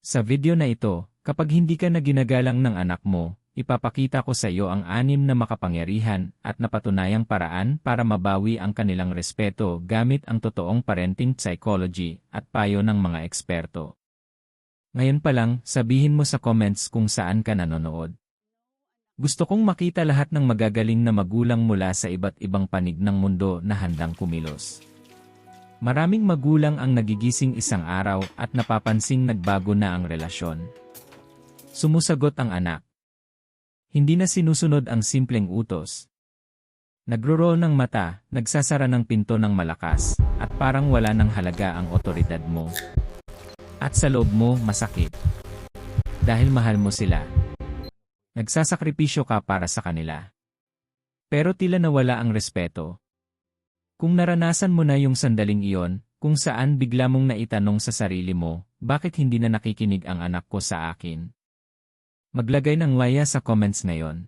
Sa video na ito, kapag hindi ka na ginagalang ng anak mo, ipapakita ko sa iyo ang anim na makapangyarihan at napatunayang paraan para mabawi ang kanilang respeto gamit ang totoong parenting psychology at payo ng mga eksperto. Ngayon pa lang, sabihin mo sa comments kung saan ka nanonood. Gusto kong makita lahat ng magagaling na magulang mula sa iba't ibang panig ng mundo na handang kumilos. Maraming magulang ang nagigising isang araw at napapansing nagbago na ang relasyon. Sumusagot ang anak. Hindi na sinusunod ang simpleng utos. Nagro-roll ng mata, nagsasara ng pinto ng malakas, at parang wala ng halaga ang otoridad mo. At sa loob mo, masakit. Dahil mahal mo sila. Nagsasakripisyo ka para sa kanila. Pero tila nawala ang respeto. Kung naranasan mo na yung sandaling iyon, kung saan bigla mong naitanong sa sarili mo, bakit hindi na nakikinig ang anak ko sa akin? Maglagay ng laya sa comments ngayon.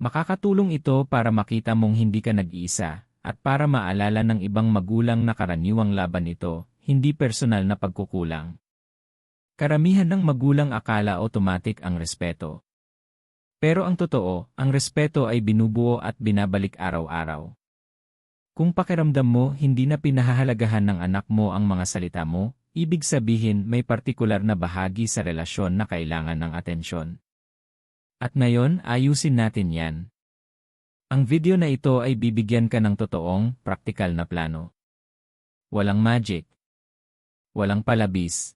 Makakatulong ito para makita mong hindi ka nag-iisa, at para maalala ng ibang magulang na karaniwang laban ito, hindi personal na pagkukulang. Karamihan ng magulang akala automatic ang respeto. Pero ang totoo, ang respeto ay binubuo at binabalik araw-araw. Kung pakiramdam mo hindi na pinahahalagahan ng anak mo ang mga salita mo, ibig sabihin may partikular na bahagi sa relasyon na kailangan ng atensyon. At ngayon, ayusin natin yan. Ang video na ito ay bibigyan ka ng totoong, praktikal na plano. Walang magic. Walang palabis.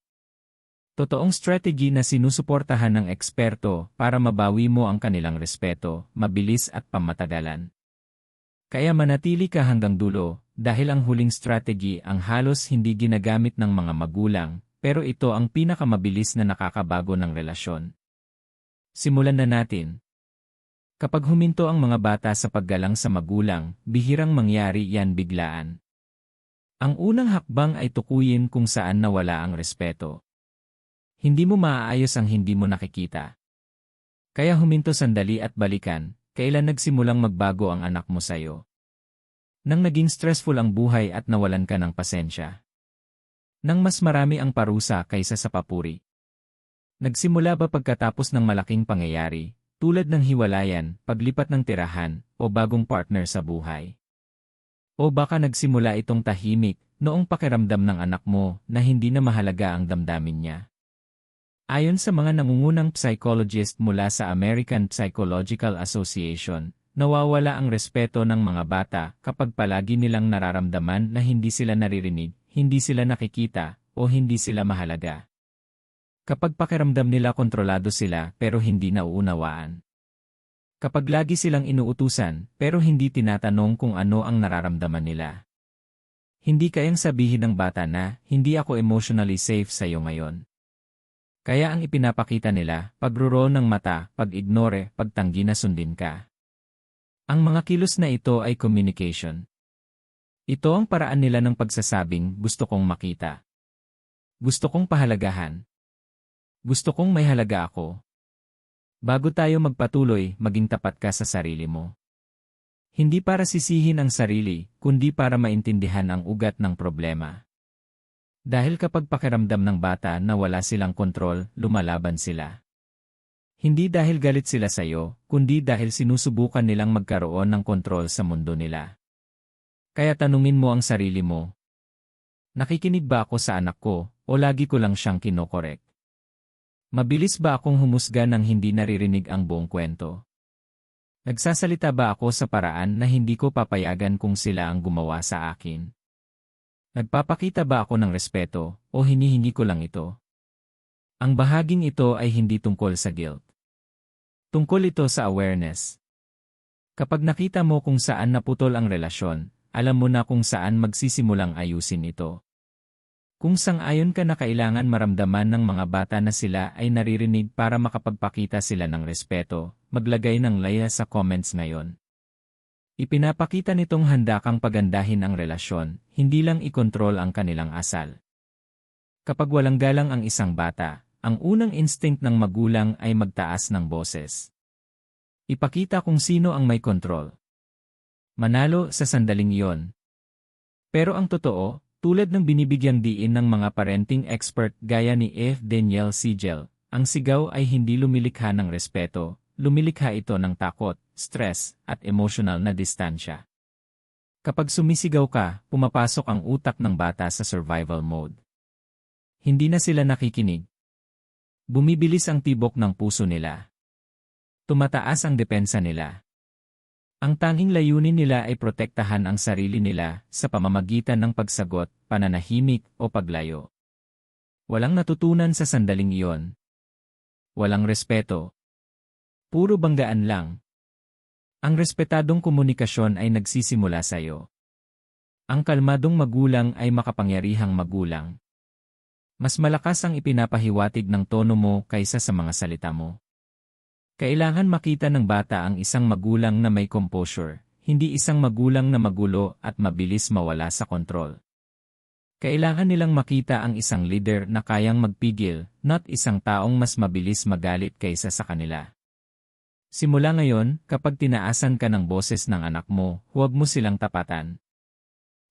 Totoong strategy na sinusuportahan ng eksperto para mabawi mo ang kanilang respeto, mabilis at pamatagalan. Kaya manatili ka hanggang dulo, dahil ang huling strategy ang halos hindi ginagamit ng mga magulang, pero ito ang pinakamabilis na nakakabago ng relasyon. Simulan na natin. Kapag huminto ang mga bata sa paggalang sa magulang, bihirang mangyari yan biglaan. Ang unang hakbang ay tukuyin kung saan nawala ang respeto. Hindi mo maaayos ang hindi mo nakikita. Kaya huminto sandali at balikan, kailan nagsimulang magbago ang anak mo sa'yo? Nang naging stressful ang buhay at nawalan ka ng pasensya. Nang mas marami ang parusa kaysa sa papuri. Nagsimula ba pagkatapos ng malaking pangyayari, tulad ng hiwalayan, paglipat ng tirahan, o bagong partner sa buhay? O baka nagsimula itong tahimik, noong pakiramdam ng anak mo na hindi na mahalaga ang damdamin niya? Ayon sa mga nangungunang psychologist mula sa American Psychological Association, nawawala ang respeto ng mga bata kapag palagi nilang nararamdaman na hindi sila naririnig, hindi sila nakikita, o hindi sila mahalaga. Kapag pakiramdam nila kontrolado sila pero hindi nauunawaan. Kapag lagi silang inuutusan pero hindi tinatanong kung ano ang nararamdaman nila. Hindi kayang sabihin ng bata na, hindi ako emotionally safe sa iyo ngayon. Kaya ang ipinapakita nila, pagruro ng mata, pag-ignore, pagtanggi na sundin ka. Ang mga kilos na ito ay communication. Ito ang paraan nila ng pagsasabing gusto kong makita. Gusto kong pahalagahan. Gusto kong may halaga ako. Bago tayo magpatuloy, maging tapat ka sa sarili mo. Hindi para sisihin ang sarili, kundi para maintindihan ang ugat ng problema. Dahil kapag pakiramdam ng bata na wala silang kontrol, lumalaban sila. Hindi dahil galit sila sa iyo, kundi dahil sinusubukan nilang magkaroon ng kontrol sa mundo nila. Kaya tanungin mo ang sarili mo. Nakikinig ba ako sa anak ko, o lagi ko lang siyang kinokorek? Mabilis ba akong humusga nang hindi naririnig ang buong kwento? Nagsasalita ba ako sa paraan na hindi ko papayagan kung sila ang gumawa sa akin? Nagpapakita ba ako ng respeto o hinihingi ko lang ito? Ang bahaging ito ay hindi tungkol sa guilt. Tungkol ito sa awareness. Kapag nakita mo kung saan naputol ang relasyon, alam mo na kung saan magsisimulang ayusin ito. Kung sang-ayon ka na kailangan maramdaman ng mga bata na sila ay naririnig para makapagpakita sila ng respeto, maglagay ng laya sa comments ngayon. Ipinapakita nitong handa kang pagandahin ang relasyon, hindi lang ikontrol ang kanilang asal. Kapag walang galang ang isang bata, ang unang instinct ng magulang ay magtaas ng boses. Ipakita kung sino ang may kontrol. Manalo sa sandaling iyon. Pero ang totoo, Tulad ng binibigyang diin ng mga parenting expert gaya ni F. Daniel Siegel, ang sigaw ay hindi lumilikha ng respeto, lumilikha ito ng takot, stress, at emotional na distansya. Kapag sumisigaw ka, pumapasok ang utak ng bata sa survival mode. Hindi na sila nakikinig. Bumibilis ang tibok ng puso nila. Tumataas ang depensa nila. Ang tanging layunin nila ay protektahan ang sarili nila sa pamamagitan ng pagsagot, pananahimik o paglayo. Walang natutunan sa sandaling iyon. Walang respeto. Puro banggaan lang. Ang respetadong komunikasyon ay nagsisimula sa iyo. Ang kalmadong magulang ay makapangyarihang magulang. Mas malakas ang ipinapahiwatig ng tono mo kaysa sa mga salita mo. Kailangan makita ng bata ang isang magulang na may composure, hindi isang magulang na magulo at mabilis mawala sa kontrol. Kailangan nilang makita ang isang leader na kayang magpigil, not isang taong mas mabilis magalit kaysa sa kanila. Simula ngayon, kapag tinaasan ka ng boses ng anak mo, huwag mo silang tapatan.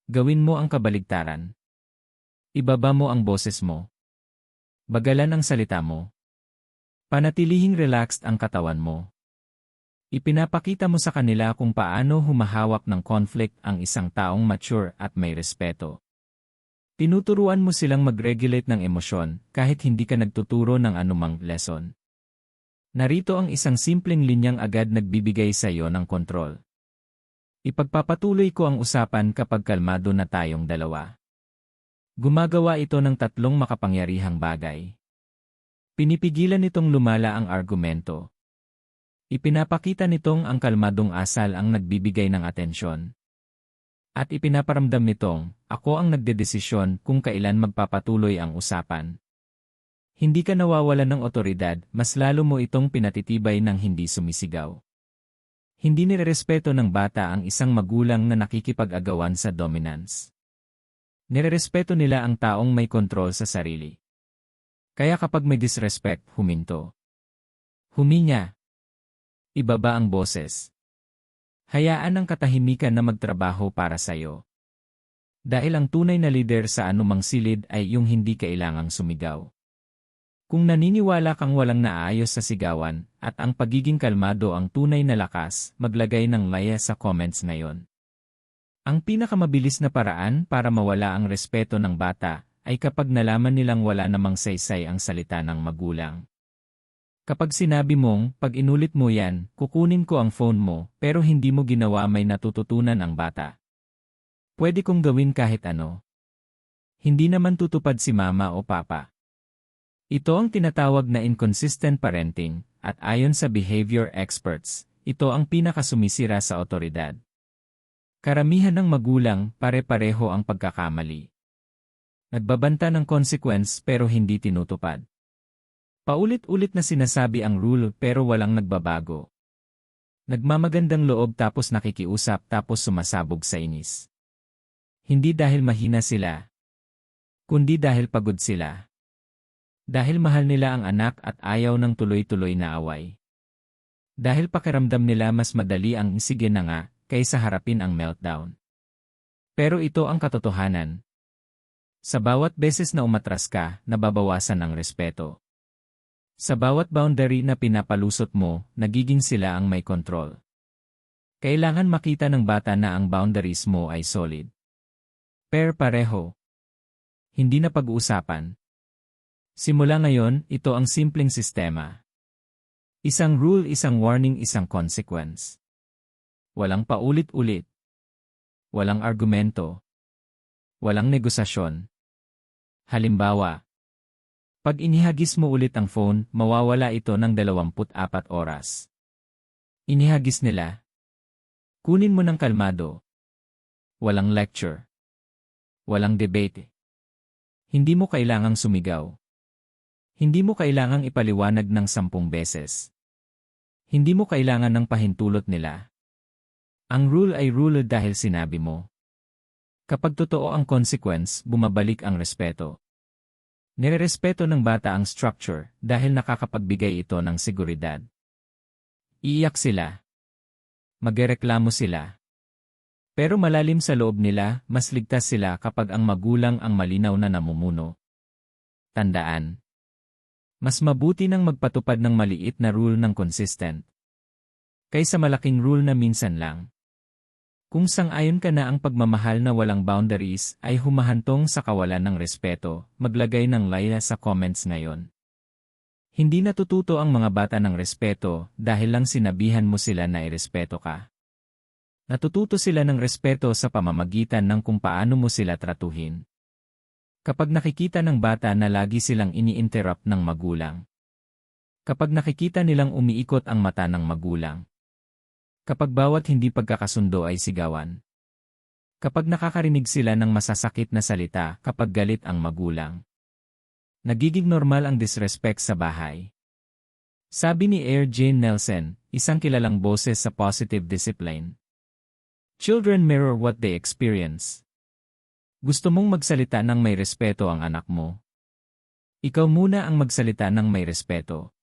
Gawin mo ang kabaligtaran. Ibaba mo ang boses mo. Bagalan ang salita mo. Panatilihing relaxed ang katawan mo. Ipinapakita mo sa kanila kung paano humahawak ng conflict ang isang taong mature at may respeto. Tinuturuan mo silang mag-regulate ng emosyon kahit hindi ka nagtuturo ng anumang lesson. Narito ang isang simpleng linyang agad nagbibigay sa iyo ng kontrol. Ipagpapatuloy ko ang usapan kapag kalmado na tayong dalawa. Gumagawa ito ng tatlong makapangyarihang bagay. Pinipigilan nitong lumala ang argumento. Ipinapakita nitong ang kalmadong asal ang nagbibigay ng atensyon. At ipinaparamdam nitong, ako ang nagdedesisyon kung kailan magpapatuloy ang usapan. Hindi ka nawawalan ng otoridad, mas lalo mo itong pinatitibay ng hindi sumisigaw. Hindi nirerespeto ng bata ang isang magulang na nakikipag-agawan sa dominance. Nirerespeto nila ang taong may kontrol sa sarili. Kaya kapag may disrespect, huminto. Huminya. Ibaba ang boses. Hayaan ang katahimikan na magtrabaho para sa'yo. Dahil ang tunay na leader sa anumang silid ay yung hindi kailangang sumigaw. Kung naniniwala kang walang naayos sa sigawan at ang pagiging kalmado ang tunay na lakas, maglagay ng laya sa comments ngayon. Ang pinakamabilis na paraan para mawala ang respeto ng bata ay kapag nalaman nilang wala namang saysay ang salita ng magulang. Kapag sinabi mong, pag inulit mo yan, kukunin ko ang phone mo, pero hindi mo ginawa may natututunan ang bata. Pwede kong gawin kahit ano. Hindi naman tutupad si mama o papa. Ito ang tinatawag na inconsistent parenting, at ayon sa behavior experts, ito ang pinakasumisira sa otoridad. Karamihan ng magulang pare-pareho ang pagkakamali. Nagbabanta ng consequence pero hindi tinutupad. Paulit-ulit na sinasabi ang rule pero walang nagbabago. Nagmamagandang loob tapos nakikiusap tapos sumasabog sa inis. Hindi dahil mahina sila, kundi dahil pagod sila. Dahil mahal nila ang anak at ayaw ng tuloy-tuloy na away. Dahil pakiramdam nila mas madali ang sige na nga kaysa harapin ang meltdown. Pero ito ang katotohanan, sa bawat beses na umatras ka, nababawasan ang respeto. Sa bawat boundary na pinapalusot mo, nagiging sila ang may control. Kailangan makita ng bata na ang boundaries mo ay solid. Per pareho. Hindi na pag-uusapan. Simula ngayon, ito ang simpleng sistema. Isang rule, isang warning, isang consequence. Walang paulit-ulit. Walang argumento. Walang negosasyon. Halimbawa, pag inihagis mo ulit ang phone, mawawala ito ng 24 oras. Inihagis nila. Kunin mo ng kalmado. Walang lecture. Walang debate. Hindi mo kailangang sumigaw. Hindi mo kailangang ipaliwanag ng sampung beses. Hindi mo kailangan ng pahintulot nila. Ang rule ay rule dahil sinabi mo. Kapag totoo ang consequence, bumabalik ang respeto. Nirerespeto ng bata ang structure dahil nakakapagbigay ito ng seguridad. Iiyak sila. Magreklamo sila. Pero malalim sa loob nila, mas ligtas sila kapag ang magulang ang malinaw na namumuno. Tandaan. Mas mabuti nang magpatupad ng maliit na rule ng consistent. Kaysa malaking rule na minsan lang. Kung sang-ayon ka na ang pagmamahal na walang boundaries ay humahantong sa kawalan ng respeto, maglagay ng laya sa comments ngayon. Hindi natututo ang mga bata ng respeto dahil lang sinabihan mo sila na irespeto ka. Natututo sila ng respeto sa pamamagitan ng kung paano mo sila tratuhin. Kapag nakikita ng bata na lagi silang ini-interrupt ng magulang. Kapag nakikita nilang umiikot ang mata ng magulang. Kapag bawat hindi pagkakasundo ay sigawan. Kapag nakakarinig sila ng masasakit na salita kapag galit ang magulang. Nagiging normal ang disrespect sa bahay. Sabi ni Air Jane Nelson, isang kilalang boses sa positive discipline. Children mirror what they experience. Gusto mong magsalita ng may respeto ang anak mo. Ikaw muna ang magsalita ng may respeto.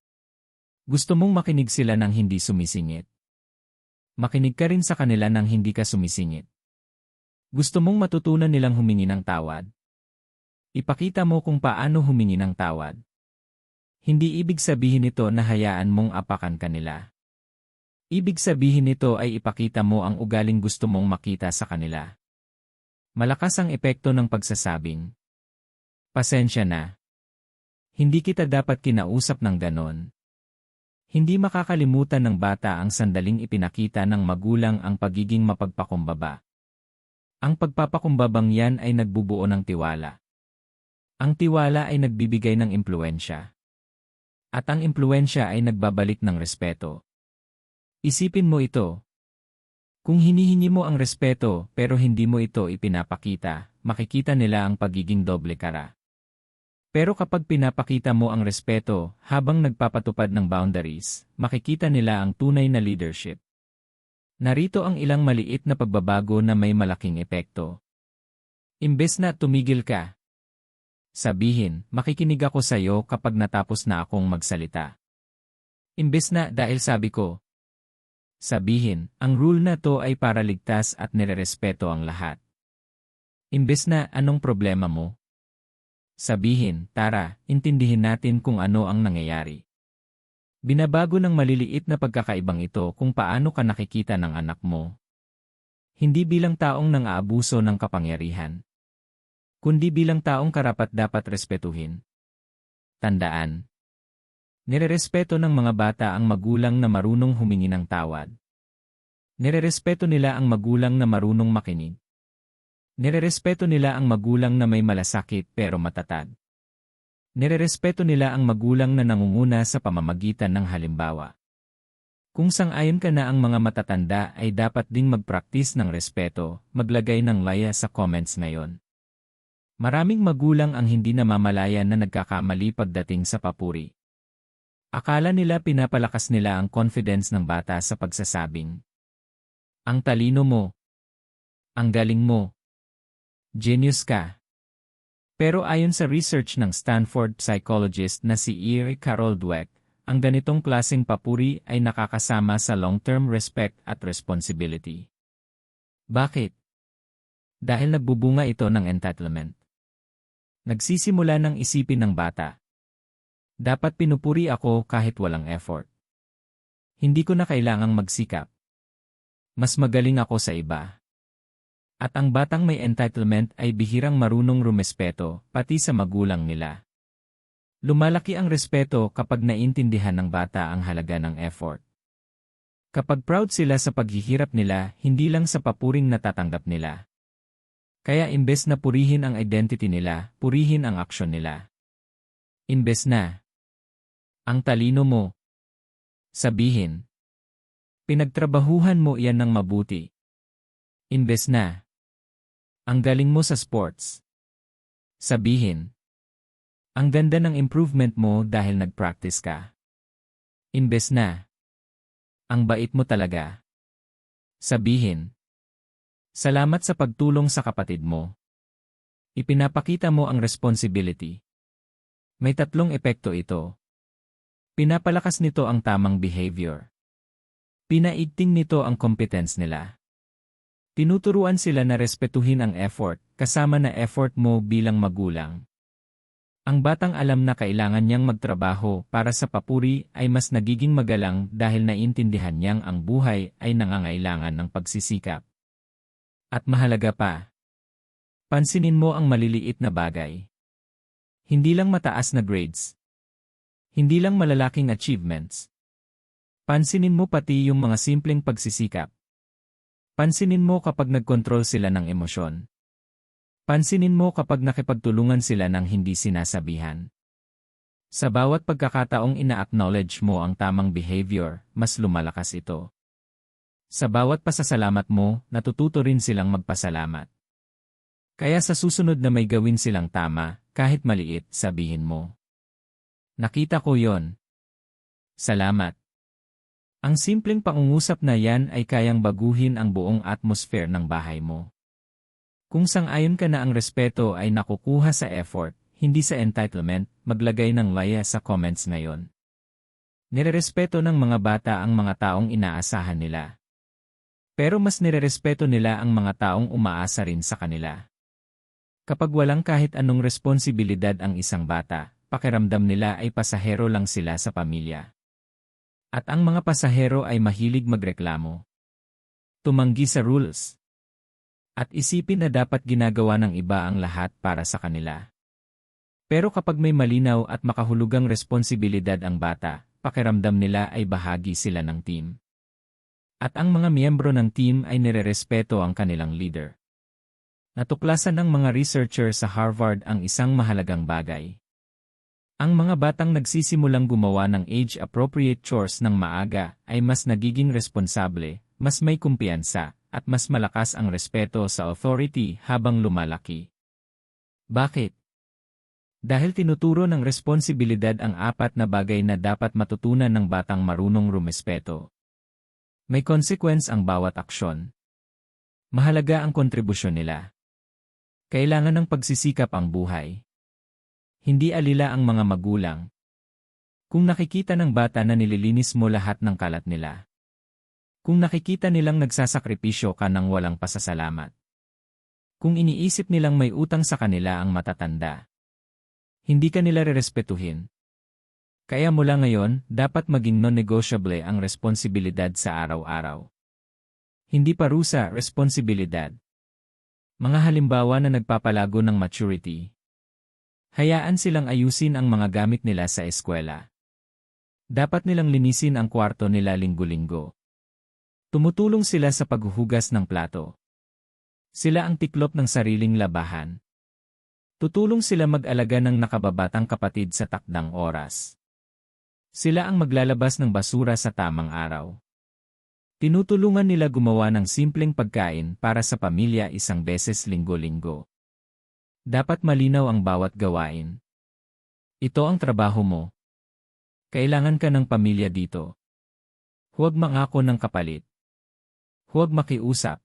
Gusto mong makinig sila ng hindi sumisingit. Makinig ka rin sa kanila ng hindi ka sumisingit. Gusto mong matutunan nilang humingi ng tawad. Ipakita mo kung paano humingi ng tawad. Hindi ibig sabihin nito na hayaan mong apakan kanila. Ibig sabihin nito ay ipakita mo ang ugaling gusto mong makita sa kanila. Malakas ang epekto ng pagsasabing. Pasensya na. Hindi kita dapat kinausap ng ganon. Hindi makakalimutan ng bata ang sandaling ipinakita ng magulang ang pagiging mapagpakumbaba. Ang pagpapakumbabang yan ay nagbubuo ng tiwala. Ang tiwala ay nagbibigay ng impluensya. At ang impluensya ay nagbabalik ng respeto. Isipin mo ito. Kung hinihingi mo ang respeto pero hindi mo ito ipinapakita, makikita nila ang pagiging doble kara. Pero kapag pinapakita mo ang respeto habang nagpapatupad ng boundaries, makikita nila ang tunay na leadership. Narito ang ilang maliit na pagbabago na may malaking epekto. Imbes na tumigil ka, Sabihin, makikinig ako sa iyo kapag natapos na akong magsalita. Imbes na dahil sabi ko. Sabihin, ang rule na to ay para ligtas at nirerespeto ang lahat. Imbes na anong problema mo? Sabihin, tara, intindihin natin kung ano ang nangyayari. Binabago ng maliliit na pagkakaibang ito kung paano ka nakikita ng anak mo. Hindi bilang taong nang aabuso ng kapangyarihan kundi bilang taong karapat dapat respetuhin. Tandaan. Nirerespeto ng mga bata ang magulang na marunong humingi ng tawad. Nirerespeto nila ang magulang na marunong makinig. Nirerespeto nila ang magulang na may malasakit pero matatag. Nirerespeto nila ang magulang na nangunguna sa pamamagitan ng halimbawa. Kung sang-ayon ka na ang mga matatanda ay dapat ding magpraktis ng respeto, maglagay ng laya sa comments ngayon. Maraming magulang ang hindi namamalayan na nagkakamali pagdating sa papuri. Akala nila pinapalakas nila ang confidence ng bata sa pagsasabing. Ang talino mo. Ang galing mo. Genius ka. Pero ayon sa research ng Stanford psychologist na si E. Carol Dweck, ang ganitong klaseng papuri ay nakakasama sa long-term respect at responsibility. Bakit? Dahil nagbubunga ito ng entitlement. Nagsisimula ng isipin ng bata. Dapat pinupuri ako kahit walang effort. Hindi ko na kailangang magsikap. Mas magaling ako sa iba. At ang batang may entitlement ay bihirang marunong rumespeto, pati sa magulang nila. Lumalaki ang respeto kapag naintindihan ng bata ang halaga ng effort. Kapag proud sila sa paghihirap nila, hindi lang sa papuring natatanggap nila. Kaya imbes na purihin ang identity nila, purihin ang aksyon nila. Imbes na ang talino mo. Sabihin. Pinagtrabahuhan mo iyan ng mabuti. Imbes na ang galing mo sa sports. Sabihin. Ang ganda ng improvement mo dahil nag-practice ka. Imbes na ang bait mo talaga. Sabihin. Salamat sa pagtulong sa kapatid mo. Ipinapakita mo ang responsibility. May tatlong epekto ito. Pinapalakas nito ang tamang behavior. Pinaigting nito ang competence nila. Tinuturuan sila na respetuhin ang effort, kasama na effort mo bilang magulang. Ang batang alam na kailangan niyang magtrabaho para sa papuri ay mas nagiging magalang dahil naintindihan niyang ang buhay ay nangangailangan ng pagsisikap. At mahalaga pa, pansinin mo ang maliliit na bagay. Hindi lang mataas na grades. Hindi lang malalaking achievements. Pansinin mo pati yung mga simpleng pagsisikap. Pansinin mo kapag nagkontrol sila ng emosyon. Pansinin mo kapag nakipagtulungan sila ng hindi sinasabihan. Sa bawat pagkakataong ina-acknowledge mo ang tamang behavior, mas lumalakas ito. Sa bawat pasasalamat mo, natututo rin silang magpasalamat. Kaya sa susunod na may gawin silang tama, kahit maliit, sabihin mo. Nakita ko yon. Salamat. Ang simpleng pangungusap na yan ay kayang baguhin ang buong atmosphere ng bahay mo. Kung sang-ayon ka na ang respeto ay nakukuha sa effort, hindi sa entitlement, maglagay ng laya sa comments ngayon. Nirerespeto ng mga bata ang mga taong inaasahan nila. Pero mas nirerespeto nila ang mga taong umaasa rin sa kanila. Kapag walang kahit anong responsibilidad ang isang bata, pakiramdam nila ay pasahero lang sila sa pamilya. At ang mga pasahero ay mahilig magreklamo. Tumanggi sa rules. At isipin na dapat ginagawa ng iba ang lahat para sa kanila. Pero kapag may malinaw at makahulugang responsibilidad ang bata, pakiramdam nila ay bahagi sila ng team. At ang mga miyembro ng team ay nirerespeto ang kanilang leader. Natuklasan ng mga researcher sa Harvard ang isang mahalagang bagay. Ang mga batang nagsisimulang gumawa ng age-appropriate chores ng maaga ay mas nagiging responsable, mas may kumpiyansa, at mas malakas ang respeto sa authority habang lumalaki. Bakit? Dahil tinuturo ng responsibilidad ang apat na bagay na dapat matutunan ng batang marunong rumespeto. May consequence ang bawat aksyon. Mahalaga ang kontribusyon nila. Kailangan ng pagsisikap ang buhay. Hindi alila ang mga magulang. Kung nakikita ng bata na nililinis mo lahat ng kalat nila, kung nakikita nilang nagsasakripisyo ka ng walang pasasalamat. Kung iniisip nilang may utang sa kanila ang matatanda. Hindi ka nila rerespetuhin. Kaya mula ngayon, dapat maging non-negotiable ang responsibilidad sa araw-araw. Hindi parusa, responsibilidad. Mga halimbawa na nagpapalago ng maturity. Hayaan silang ayusin ang mga gamit nila sa eskwela. Dapat nilang linisin ang kwarto nila linggo-linggo. Tumutulong sila sa paghuhugas ng plato. Sila ang tiklop ng sariling labahan. Tutulong sila mag-alaga ng nakababatang kapatid sa takdang oras. Sila ang maglalabas ng basura sa tamang araw. Tinutulungan nila gumawa ng simpleng pagkain para sa pamilya isang beses linggo-linggo. Dapat malinaw ang bawat gawain. Ito ang trabaho mo. Kailangan ka ng pamilya dito. Huwag mangako ng kapalit. Huwag makiusap.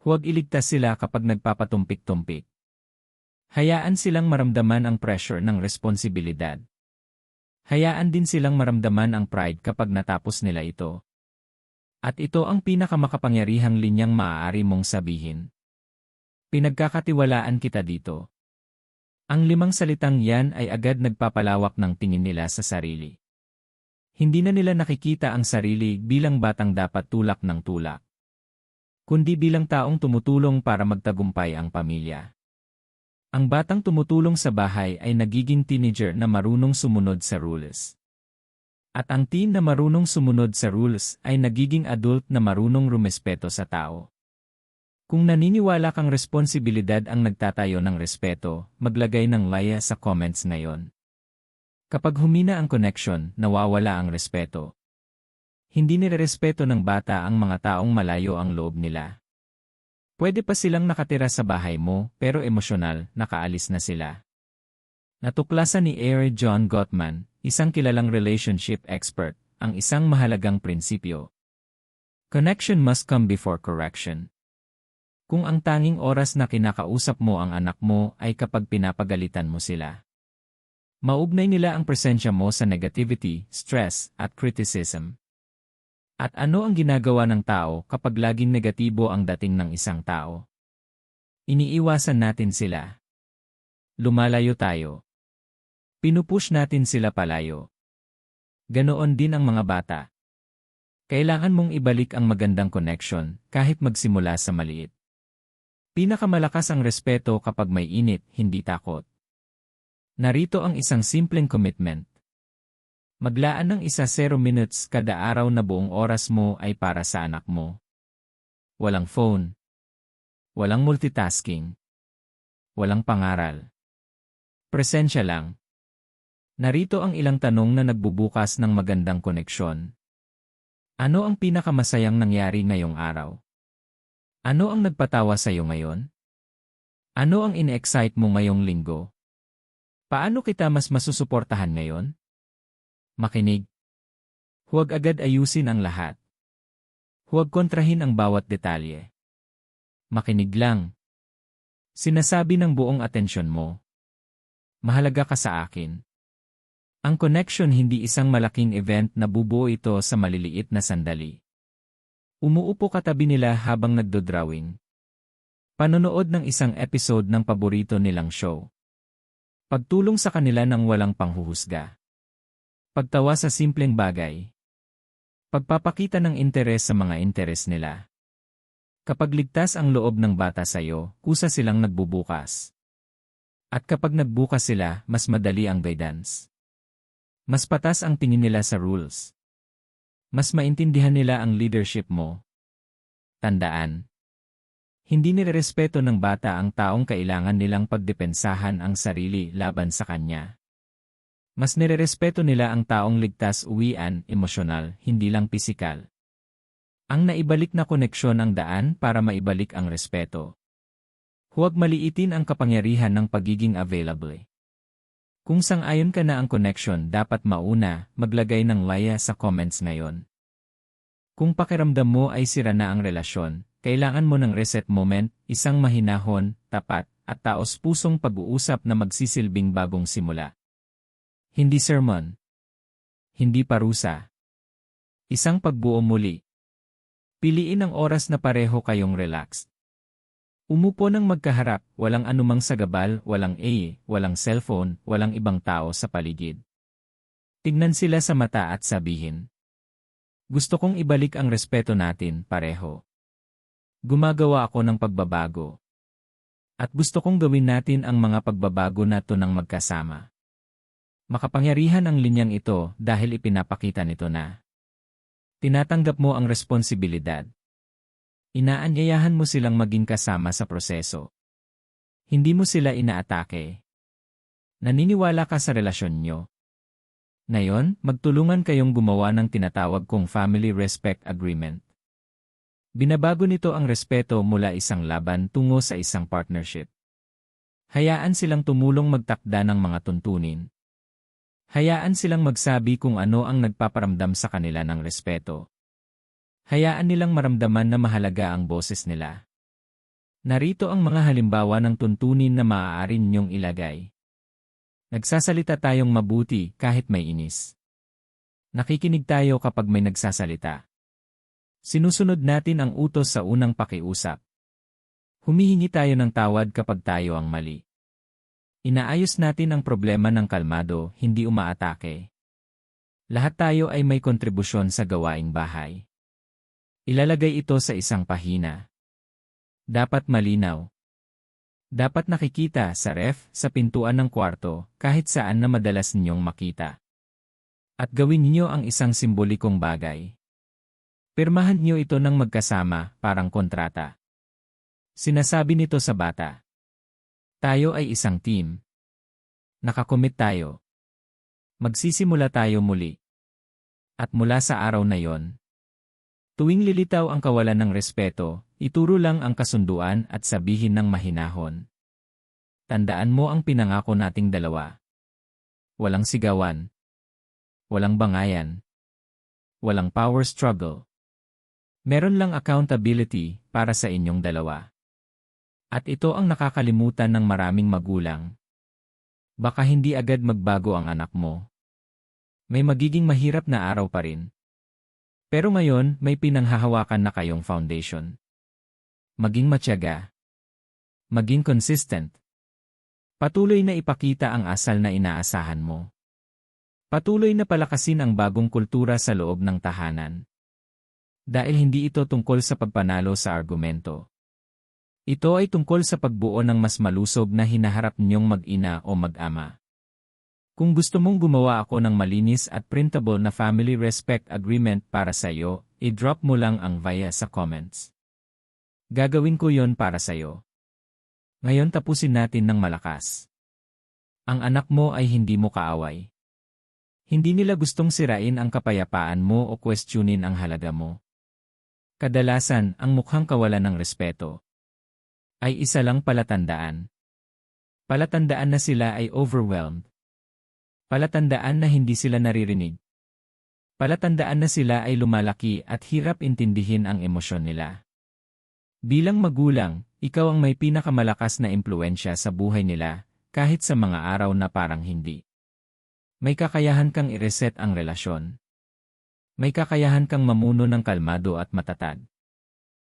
Huwag iligtas sila kapag nagpapatumpik-tumpik. Hayaan silang maramdaman ang pressure ng responsibilidad. Hayaan din silang maramdaman ang pride kapag natapos nila ito. At ito ang pinakamakapangyarihang linyang maaari mong sabihin. Pinagkakatiwalaan kita dito. Ang limang salitang yan ay agad nagpapalawak ng tingin nila sa sarili. Hindi na nila nakikita ang sarili bilang batang dapat tulak ng tulak. Kundi bilang taong tumutulong para magtagumpay ang pamilya. Ang batang tumutulong sa bahay ay nagiging teenager na marunong sumunod sa rules. At ang teen na marunong sumunod sa rules ay nagiging adult na marunong rumespeto sa tao. Kung naniniwala kang responsibilidad ang nagtatayo ng respeto, maglagay ng laya sa comments ngayon. Kapag humina ang connection, nawawala ang respeto. Hindi nirerespeto ng bata ang mga taong malayo ang loob nila. Pwede pa silang nakatira sa bahay mo, pero emosyonal, nakaalis na sila. Natuklasan ni Air John Gottman, isang kilalang relationship expert, ang isang mahalagang prinsipyo. Connection must come before correction. Kung ang tanging oras na kinakausap mo ang anak mo ay kapag pinapagalitan mo sila. Maugnay nila ang presensya mo sa negativity, stress, at criticism. At ano ang ginagawa ng tao kapag laging negatibo ang dating ng isang tao? Iniiwasan natin sila. Lumalayo tayo. Pinupush natin sila palayo. Ganoon din ang mga bata. Kailangan mong ibalik ang magandang connection kahit magsimula sa maliit. Pinakamalakas ang respeto kapag may init, hindi takot. Narito ang isang simpleng commitment. Maglaan ng isa 0 minutes kada araw na buong oras mo ay para sa anak mo. Walang phone. Walang multitasking. Walang pangaral. Presensya lang. Narito ang ilang tanong na nagbubukas ng magandang koneksyon. Ano ang pinakamasayang nangyari ngayong araw? Ano ang nagpatawa sa iyo ngayon? Ano ang in-excite mo ngayong linggo? Paano kita mas masusuportahan ngayon? Makinig. Huwag agad ayusin ang lahat. Huwag kontrahin ang bawat detalye. Makinig lang. Sinasabi ng buong atensyon mo. Mahalaga ka sa akin. Ang connection hindi isang malaking event na bubuo ito sa maliliit na sandali. Umuupo katabi nila habang nagdodrawing. Panonood ng isang episode ng paborito nilang show. Pagtulong sa kanila ng walang panghuhusga. Pagtawa sa simpleng bagay. Pagpapakita ng interes sa mga interes nila. Kapag ligtas ang loob ng bata sa iyo, kusa silang nagbubukas. At kapag nagbukas sila, mas madali ang guidance. Mas patas ang tingin nila sa rules. Mas maintindihan nila ang leadership mo. Tandaan. Hindi nirerespeto ng bata ang taong kailangan nilang pagdepensahan ang sarili laban sa kanya. Mas nirerespeto nila ang taong ligtas uwian, emosyonal, hindi lang pisikal. Ang naibalik na koneksyon ang daan para maibalik ang respeto. Huwag maliitin ang kapangyarihan ng pagiging available. Kung sang-ayon ka na ang connection dapat mauna, maglagay ng laya sa comments ngayon. Kung pakiramdam mo ay sira na ang relasyon, kailangan mo ng reset moment, isang mahinahon, tapat, at taos-pusong pag-uusap na magsisilbing bagong simula. Hindi sermon. Hindi parusa. Isang pagbuo muli. Piliin ang oras na pareho kayong relaxed. Umupo ng magkaharap, walang anumang sagabal, walang A, walang cellphone, walang ibang tao sa paligid. Tignan sila sa mata at sabihin. Gusto kong ibalik ang respeto natin, pareho. Gumagawa ako ng pagbabago. At gusto kong gawin natin ang mga pagbabago na to ng magkasama. Makapangyarihan ang linyang ito dahil ipinapakita nito na tinatanggap mo ang responsibilidad. Inaanyayahan mo silang maging kasama sa proseso. Hindi mo sila inaatake. Naniniwala ka sa relasyon nyo. Ngayon, magtulungan kayong gumawa ng tinatawag kong Family Respect Agreement. Binabago nito ang respeto mula isang laban tungo sa isang partnership. Hayaan silang tumulong magtakda ng mga tuntunin. Hayaan silang magsabi kung ano ang nagpaparamdam sa kanila ng respeto. Hayaan nilang maramdaman na mahalaga ang boses nila. Narito ang mga halimbawa ng tuntunin na maaari ninyong ilagay. Nagsasalita tayong mabuti kahit may inis. Nakikinig tayo kapag may nagsasalita. Sinusunod natin ang utos sa unang pakiusap. Humihingi tayo ng tawad kapag tayo ang mali. Inaayos natin ang problema ng kalmado, hindi umaatake. Lahat tayo ay may kontribusyon sa gawaing bahay. Ilalagay ito sa isang pahina. Dapat malinaw. Dapat nakikita sa ref, sa pintuan ng kwarto, kahit saan na madalas ninyong makita. At gawin niyo ang isang simbolikong bagay. Pirmahan niyo ito ng magkasama, parang kontrata. Sinasabi nito sa bata. Tayo ay isang team. Nakakomit tayo. Magsisimula tayo muli. At mula sa araw na yon, tuwing lilitaw ang kawalan ng respeto, ituro lang ang kasunduan at sabihin ng mahinahon. Tandaan mo ang pinangako nating dalawa. Walang sigawan. Walang bangayan. Walang power struggle. Meron lang accountability para sa inyong dalawa. At ito ang nakakalimutan ng maraming magulang. Baka hindi agad magbago ang anak mo. May magiging mahirap na araw pa rin. Pero ngayon, may pinanghahawakan na kayong foundation. Maging matyaga. Maging consistent. Patuloy na ipakita ang asal na inaasahan mo. Patuloy na palakasin ang bagong kultura sa loob ng tahanan. Dahil hindi ito tungkol sa pagpanalo sa argumento. Ito ay tungkol sa pagbuo ng mas malusob na hinaharap ninyong mag-ina o mag-ama. Kung gusto mong gumawa ako ng malinis at printable na family respect agreement para sa iyo, i-drop mo lang ang via sa comments. Gagawin ko yon para sa iyo. Ngayon tapusin natin ng malakas. Ang anak mo ay hindi mo kaaway. Hindi nila gustong sirain ang kapayapaan mo o questionin ang halaga mo. Kadalasan, ang mukhang kawalan ng respeto ay isa lang palatandaan. Palatandaan na sila ay overwhelmed. Palatandaan na hindi sila naririnig. Palatandaan na sila ay lumalaki at hirap intindihin ang emosyon nila. Bilang magulang, ikaw ang may pinakamalakas na impluensya sa buhay nila, kahit sa mga araw na parang hindi. May kakayahan kang i-reset ang relasyon. May kakayahan kang mamuno ng kalmado at matatag.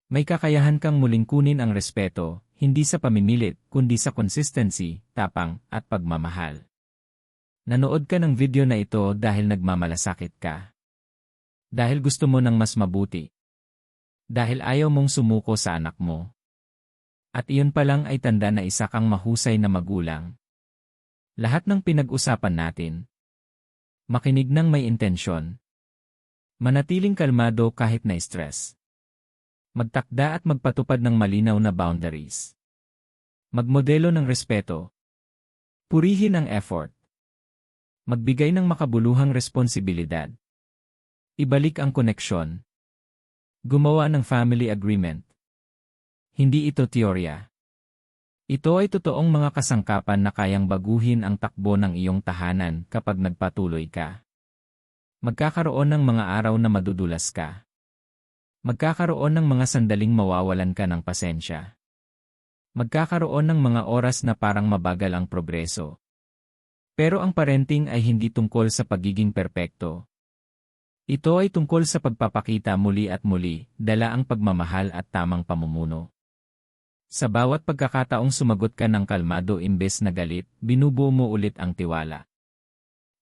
May kakayahan kang muling kunin ang respeto, hindi sa pamimilit, kundi sa consistency, tapang, at pagmamahal. Nanood ka ng video na ito dahil nagmamalasakit ka. Dahil gusto mo ng mas mabuti. Dahil ayaw mong sumuko sa anak mo. At iyon pa lang ay tanda na isa kang mahusay na magulang. Lahat ng pinag-usapan natin. Makinig ng may intensyon. Manatiling kalmado kahit na stress. Magtakda at magpatupad ng malinaw na boundaries. Magmodelo ng respeto. Purihin ang effort. Magbigay ng makabuluhang responsibilidad. Ibalik ang koneksyon. Gumawa ng family agreement. Hindi ito teorya. Ito ay totoong mga kasangkapan na kayang baguhin ang takbo ng iyong tahanan kapag nagpatuloy ka. Magkakaroon ng mga araw na madudulas ka. Magkakaroon ng mga sandaling mawawalan ka ng pasensya. Magkakaroon ng mga oras na parang mabagal ang progreso. Pero ang parenting ay hindi tungkol sa pagiging perpekto. Ito ay tungkol sa pagpapakita muli at muli, dala ang pagmamahal at tamang pamumuno. Sa bawat pagkakataong sumagot ka ng kalmado imbes na galit, binubuo mo ulit ang tiwala.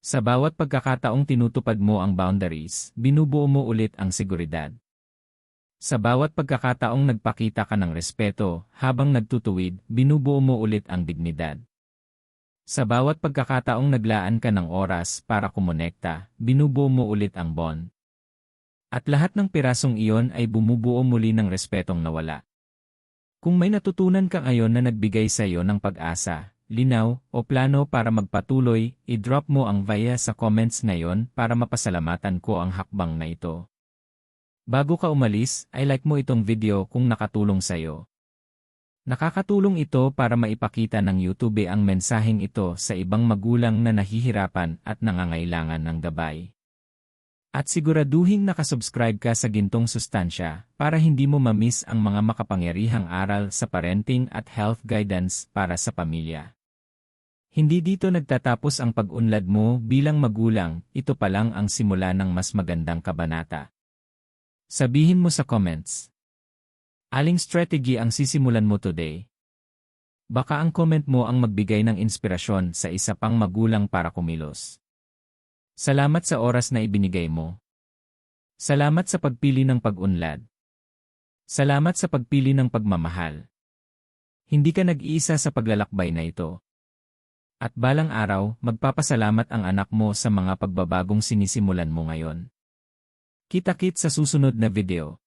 Sa bawat pagkakataong tinutupad mo ang boundaries, binubuo mo ulit ang seguridad. Sa bawat pagkakataong nagpakita ka ng respeto, habang nagtutuwid, binubuo mo ulit ang dignidad. Sa bawat pagkakataong naglaan ka ng oras para kumonekta, binubuo mo ulit ang bond. At lahat ng pirasong iyon ay bumubuo muli ng respetong nawala. Kung may natutunan ka ngayon na nagbigay sa iyo ng pag-asa, linaw, o plano para magpatuloy, i-drop mo ang via sa comments ngayon para mapasalamatan ko ang hakbang na ito. Bago ka umalis, ay like mo itong video kung nakatulong sa iyo. Nakakatulong ito para maipakita ng YouTube ang mensaheng ito sa ibang magulang na nahihirapan at nangangailangan ng gabay. At siguraduhing nakasubscribe ka sa gintong sustansya para hindi mo mamiss ang mga makapangyarihang aral sa parenting at health guidance para sa pamilya. Hindi dito nagtatapos ang pag-unlad mo bilang magulang, ito pa lang ang simula ng mas magandang kabanata. Sabihin mo sa comments. Aling strategy ang sisimulan mo today? Baka ang comment mo ang magbigay ng inspirasyon sa isa pang magulang para kumilos. Salamat sa oras na ibinigay mo. Salamat sa pagpili ng pag-unlad. Salamat sa pagpili ng pagmamahal. Hindi ka nag-iisa sa paglalakbay na ito. At balang araw, magpapasalamat ang anak mo sa mga pagbabagong sinisimulan mo ngayon. Kita-kit sa susunod na video.